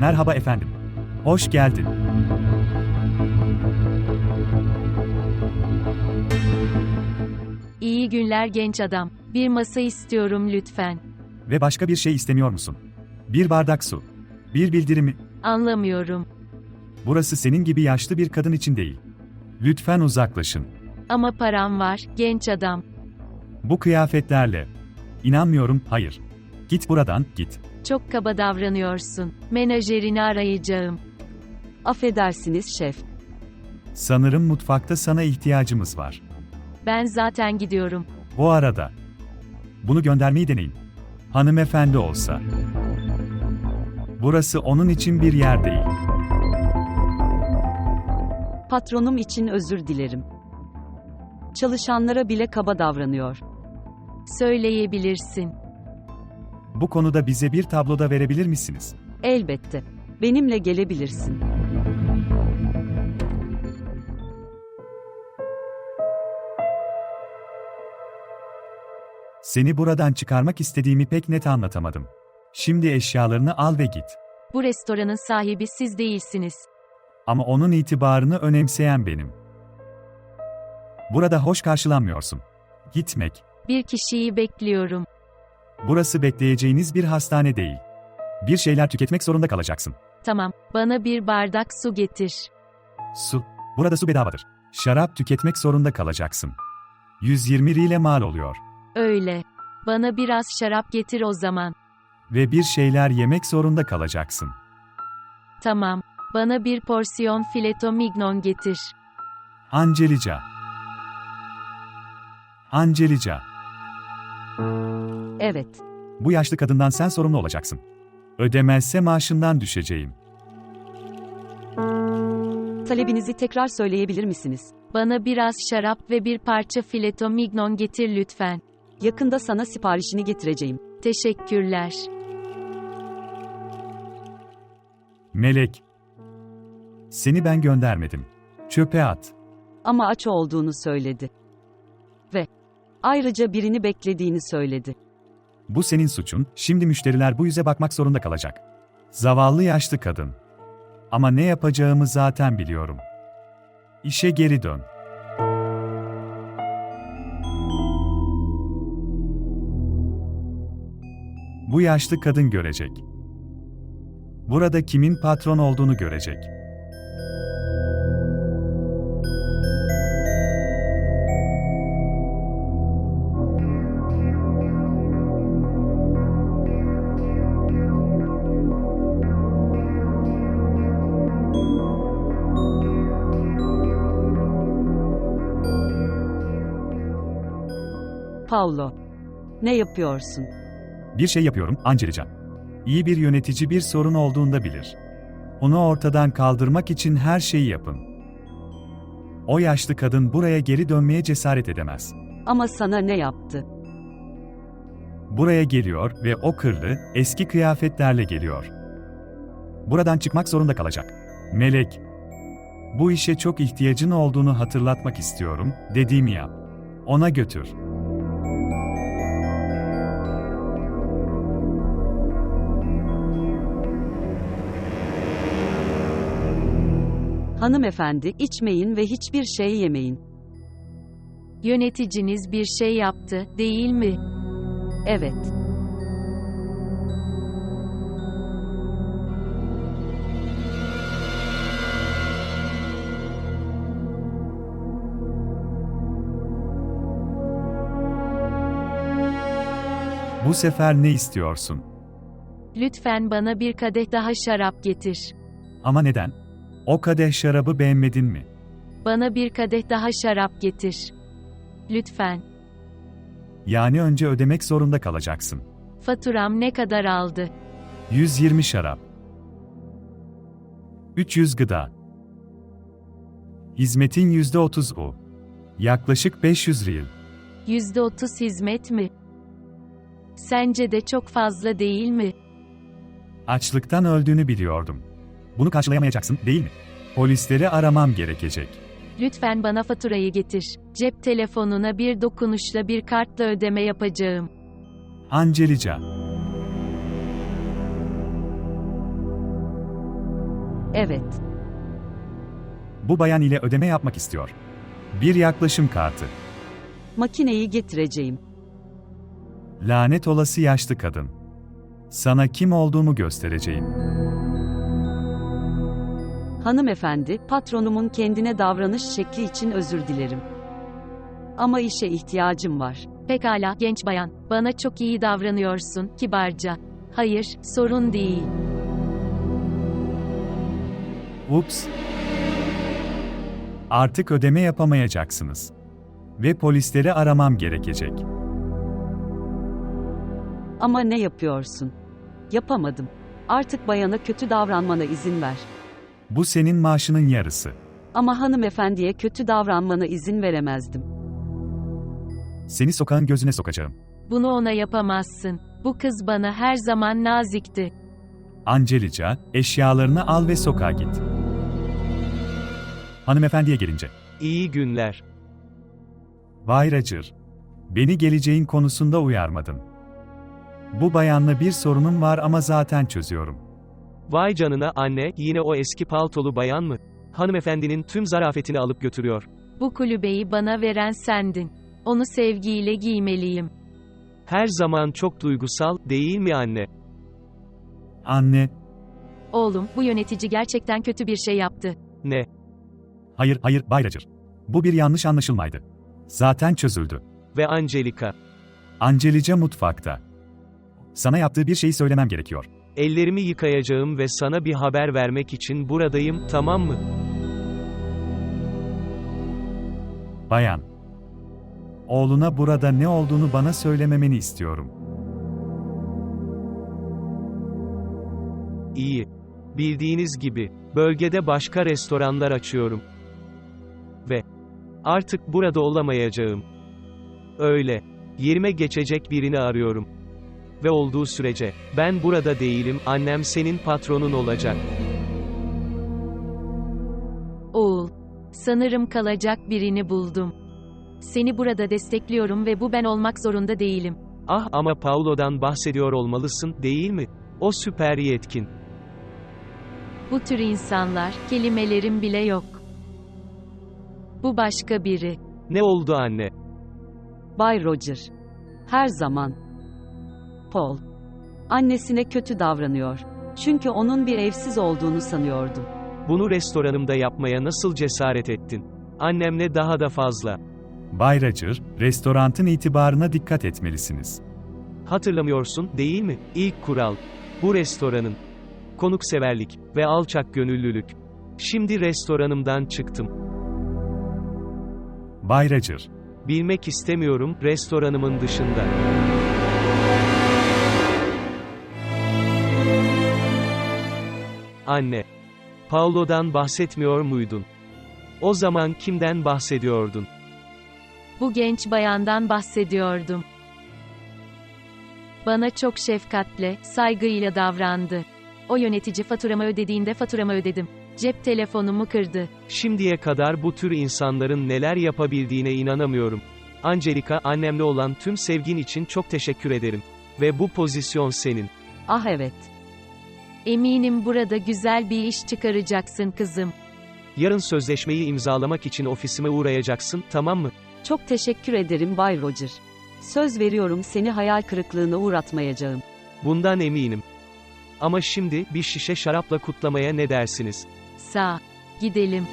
Merhaba efendim. Hoş geldin. İyi günler genç adam. Bir masa istiyorum lütfen. Ve başka bir şey istemiyor musun? Bir bardak su. Bir bildirimi. Anlamıyorum. Burası senin gibi yaşlı bir kadın için değil. Lütfen uzaklaşın. Ama param var, genç adam. Bu kıyafetlerle. İnanmıyorum, hayır. Git buradan, git. Çok kaba davranıyorsun. Menajerini arayacağım. Affedersiniz şef. Sanırım mutfakta sana ihtiyacımız var. Ben zaten gidiyorum. Bu arada. Bunu göndermeyi deneyin. Hanımefendi olsa. Burası onun için bir yer değil. Patronum için özür dilerim. Çalışanlara bile kaba davranıyor. Söyleyebilirsin. Bu konuda bize bir tabloda verebilir misiniz? Elbette. Benimle gelebilirsin. Seni buradan çıkarmak istediğimi pek net anlatamadım. Şimdi eşyalarını al ve git. Bu restoranın sahibi siz değilsiniz. Ama onun itibarını önemseyen benim. Burada hoş karşılanmıyorsun. Gitmek. Bir kişiyi bekliyorum. Burası bekleyeceğiniz bir hastane değil. Bir şeyler tüketmek zorunda kalacaksın. Tamam, bana bir bardak su getir. Su. Burada su bedavadır. Şarap tüketmek zorunda kalacaksın. 120 ile mal oluyor. Öyle. Bana biraz şarap getir o zaman. Ve bir şeyler yemek zorunda kalacaksın. Tamam. Bana bir porsiyon fileto mignon getir. Angelica. Angelica. Evet. Bu yaşlı kadından sen sorumlu olacaksın. Ödemezse maaşından düşeceğim. Talebinizi tekrar söyleyebilir misiniz? Bana biraz şarap ve bir parça fileto mignon getir lütfen. Yakında sana siparişini getireceğim. Teşekkürler. Melek. Seni ben göndermedim. Çöpe at. Ama aç olduğunu söyledi. Ayrıca birini beklediğini söyledi. Bu senin suçun, şimdi müşteriler bu yüze bakmak zorunda kalacak. Zavallı yaşlı kadın. Ama ne yapacağımı zaten biliyorum. İşe geri dön. Bu yaşlı kadın görecek. Burada kimin patron olduğunu görecek. Paulo. Ne yapıyorsun? Bir şey yapıyorum, Angelica. İyi bir yönetici bir sorun olduğunda bilir. Onu ortadan kaldırmak için her şeyi yapın. O yaşlı kadın buraya geri dönmeye cesaret edemez. Ama sana ne yaptı? Buraya geliyor ve o kırlı, eski kıyafetlerle geliyor. Buradan çıkmak zorunda kalacak. Melek, bu işe çok ihtiyacın olduğunu hatırlatmak istiyorum, dediğimi yap. Ona götür. Hanımefendi, içmeyin ve hiçbir şey yemeyin. Yöneticiniz bir şey yaptı, değil mi? Evet. Bu sefer ne istiyorsun? Lütfen bana bir kadeh daha şarap getir. Ama neden? O kadeh şarabı beğenmedin mi? Bana bir kadeh daha şarap getir. Lütfen. Yani önce ödemek zorunda kalacaksın. Faturam ne kadar aldı? 120 şarap. 300 gıda. Hizmetin %30 u. Yaklaşık 500 riyal. %30 hizmet mi? Sence de çok fazla değil mi? Açlıktan öldüğünü biliyordum. Bunu karşılayamayacaksın, değil mi? Polisleri aramam gerekecek. Lütfen bana faturayı getir. Cep telefonuna bir dokunuşla bir kartla ödeme yapacağım. Angelica. Evet. Bu bayan ile ödeme yapmak istiyor. Bir yaklaşım kartı. Makineyi getireceğim. Lanet olası yaşlı kadın. Sana kim olduğumu göstereceğim. Hanımefendi, patronumun kendine davranış şekli için özür dilerim. Ama işe ihtiyacım var. Pekala, genç bayan. Bana çok iyi davranıyorsun, kibarca. Hayır, sorun değil. Ups. Artık ödeme yapamayacaksınız. Ve polisleri aramam gerekecek. Ama ne yapıyorsun? Yapamadım. Artık bayana kötü davranmana izin ver. Bu senin maaşının yarısı. Ama hanımefendiye kötü davranmana izin veremezdim. Seni sokağın gözüne sokacağım. Bunu ona yapamazsın. Bu kız bana her zaman nazikti. Angelica, eşyalarını al ve sokağa git. Hanımefendiye gelince. İyi günler. Vay Roger. Beni geleceğin konusunda uyarmadın. Bu bayanla bir sorunum var ama zaten çözüyorum. Vay canına anne, yine o eski paltolu bayan mı? Hanımefendinin tüm zarafetini alıp götürüyor. Bu kulübeyi bana veren sendin. Onu sevgiyle giymeliyim. Her zaman çok duygusal, değil mi anne? Anne, Oğlum, bu yönetici gerçekten kötü bir şey yaptı. Ne? hayır hayır Bay Roger. Bu bir yanlış anlaşılmaydı. Zaten çözüldü. Ve Angelica. Angelica mutfakta. Sana yaptığı bir şeyi söylemem gerekiyor. Ellerimi yıkayacağım ve sana bir haber vermek için buradayım, tamam mı? Bayan. Oğluna burada ne olduğunu bana söylememeni istiyorum. İyi. Bildiğiniz gibi, bölgede başka restoranlar açıyorum. Ve artık burada olamayacağım. Öyle. Yerime geçecek birini arıyorum. Ve olduğu sürece, ben burada değilim, annem senin patronun olacak. Oğul, sanırım kalacak birini buldum. Seni burada destekliyorum ve bu ben olmak zorunda değilim. Ah ama Paulo'dan bahsediyor olmalısın, değil mi? O süper yetkin. Bu tür insanlar, kelimelerim bile yok. Bu başka biri. Ne oldu anne? Bay Roger. Her zaman. Paul. Annesine kötü davranıyor. Çünkü onun bir evsiz olduğunu sanıyordum. Bunu restoranımda yapmaya nasıl cesaret ettin? Annemle daha da fazla. Bay Roger, restorantın itibarına dikkat etmelisiniz. Hatırlamıyorsun, değil mi? İlk kural. Bu restoranın. Konukseverlik ve alçak gönüllülük. Şimdi restoranımdan çıktım. Bay Roger, Bilmek istemiyorum, restoranımın dışında. Anne. Paulo'dan bahsetmiyor muydun? O zaman kimden bahsediyordun? Bu genç bayandan bahsediyordum. Bana çok şefkatle, saygıyla davrandı. O yönetici faturamı ödediğinde faturamı ödedim. Cep telefonumu kırdı. Şimdiye kadar bu tür insanların neler yapabildiğine inanamıyorum. Angelica, annemle olan tüm sevgin için çok teşekkür ederim. Ve bu pozisyon senin. Ah evet. Eminim burada güzel bir iş çıkaracaksın kızım. Yarın sözleşmeyi imzalamak için ofisime uğrayacaksın, tamam mı? Çok teşekkür ederim Bay Roger. Söz veriyorum seni hayal kırıklığına uğratmayacağım. Bundan eminim. Ama şimdi bir şişe şarapla kutlamaya ne dersiniz? Sağ. Gidelim.